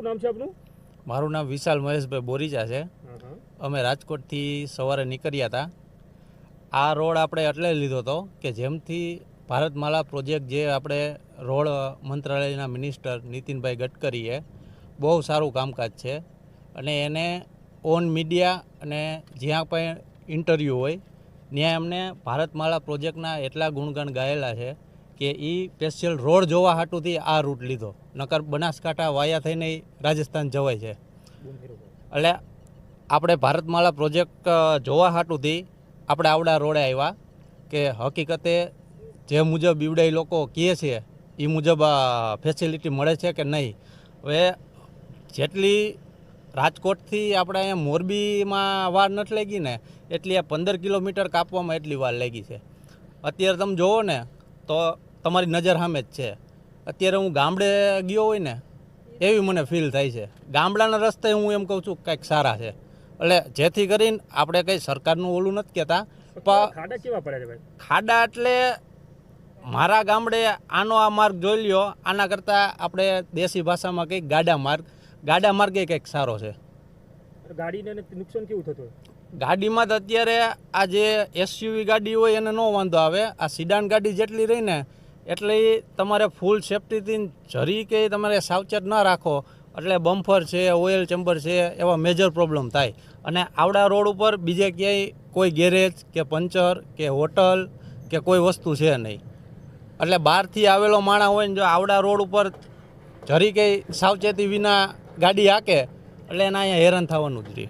શું નામ છે આપનું? મારું નામ વિશાલ મહેશભાઈ બોરીજા છે. અમે રાજકોટથી સવારે નીકળ્યા હતા. આ રોડ આપણે એટલે લીધો હતો કે જેમથી ભારતમાલા પ્રોજેક્ટ જે આપણે રોડ મંત્રાલયના મિનિસ્ટર નીતિનભાઈ ગડકરીએ બહુ સારું કામકાજ છે. અને એને ઓન મીડિયા અને જ્યાં પણ ઇન્ટરવ્યૂ હોય ત્યાં એમને ભારતમાલા પ્રોજેક્ટના એટલા ગુણગાન ગાયેલા છે કે એ સ્પેશિયલ રોડ જોવા હાટુથી આ રૂટ લીધો. નકર બનાસકાંઠા વાયા થઈને રાજસ્થાન જવાય છે. એટલે આપણે ભારતમાળા પ્રોજેક્ટ જોવા હાટુથી આપણે આવડા રોડે આવ્યા કે હકીકતે જે મુજબ બીવડાઈ લોકો કહે છે એ મુજબ ફેસિલિટી મળે છે કે નહીં? હવે જેટલી રાજકોટથી આપણે અહીંયા મોરબીમાં વાર નથી લાગી ને, એટલી આ પંદર કિલોમીટર કાપવામાં એટલી વાર લાગી છે. અત્યારે તમે જુઓ ને, તો તમારી નજર સામે જ છે. અત્યારે હું ગામડે ગયો હોય ને એવી મને ફીલ થાય છે. ગામડાના રસ્તે હું એમ કહું છું કંઈક સારા છે. એટલે જેથી કરીને આપણે કંઈ સરકારનું ઓલું નથી કહેતા ખાડા કેવા પડ્યા છે ખાડા એટલે મારા ગામડે આનો આ માર્ગ જોઈ લ્યો આના કરતાં આપણે દેશી ભાષામાં કંઈક ગાડા માર્ગ ગાડા માર્ગે કંઈક સારો છે. ગાડીને નુકસાન કેવું થતું ગાડીમાં તો અત્યારે આ જે એસયુવી ગાડી હોય એને ન વાંધો આવે. આ સિડાન ગાડી જેટલી રહી ને એટલે તમારે ફૂલ સેફટીથી જરી કે તમારે સાવચેત ન રાખો. એટલે બમ્ફર છે ઓઇલ ચેમ્બર છે, એવા મેજર પ્રોબ્લેમ થાય. અને આવડા રોડ ઉપર બીજે ક્યાંય કોઈ ગેરેજ કે પંચર કે હોટલ કે કોઈ વસ્તુ છે નહીં. એટલે બહારથી આવેલો માણસ હોય ને જો આવડા રોડ ઉપર જરી કંઈ સાવચેતી વિના ગાડી હાકે, એટલે એના અહીંયા હેરાન થવાનું જ રહે.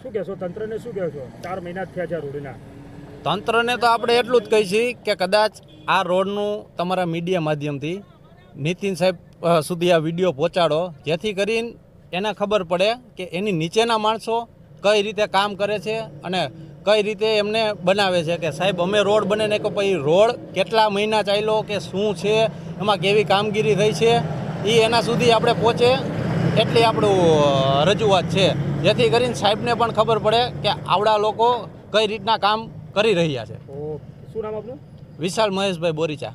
શું કહેશો? તંત્રને શું કહેશો? ચાર મહિના થયા છે રોડના. તંત્રને તો આપણે એટલું જ કહી છીએ કે કદાચ આ રોડનું તમારા મીડિયા માધ્યમથી નીતિન સાહેબ સુધી આ વીડિયો પહોંચાડો. જેથી કરીને એને ખબર પડે કે એની નીચેના માણસો કઈ રીતે કામ કરે છે અને કઈ રીતે એમને બનાવે છે. કે સાહેબ, અમે રોડ બને ને કે પછી રોડ કેટલા મહિના ચાલ્યો, કે શું છે, એમાં કેવી કામગીરી થઈ છે એ એના સુધી આપણે પહોંચે એટલી આપણું રજૂઆત છે. જેથી કરીને સાહેબને પણ ખબર પડે કે આવડા લોકો કઈ રીતના કામ કરી રહ્યા છે. શું નામ આપનું? વિશાલ મહેશભાઈ બોરીચા.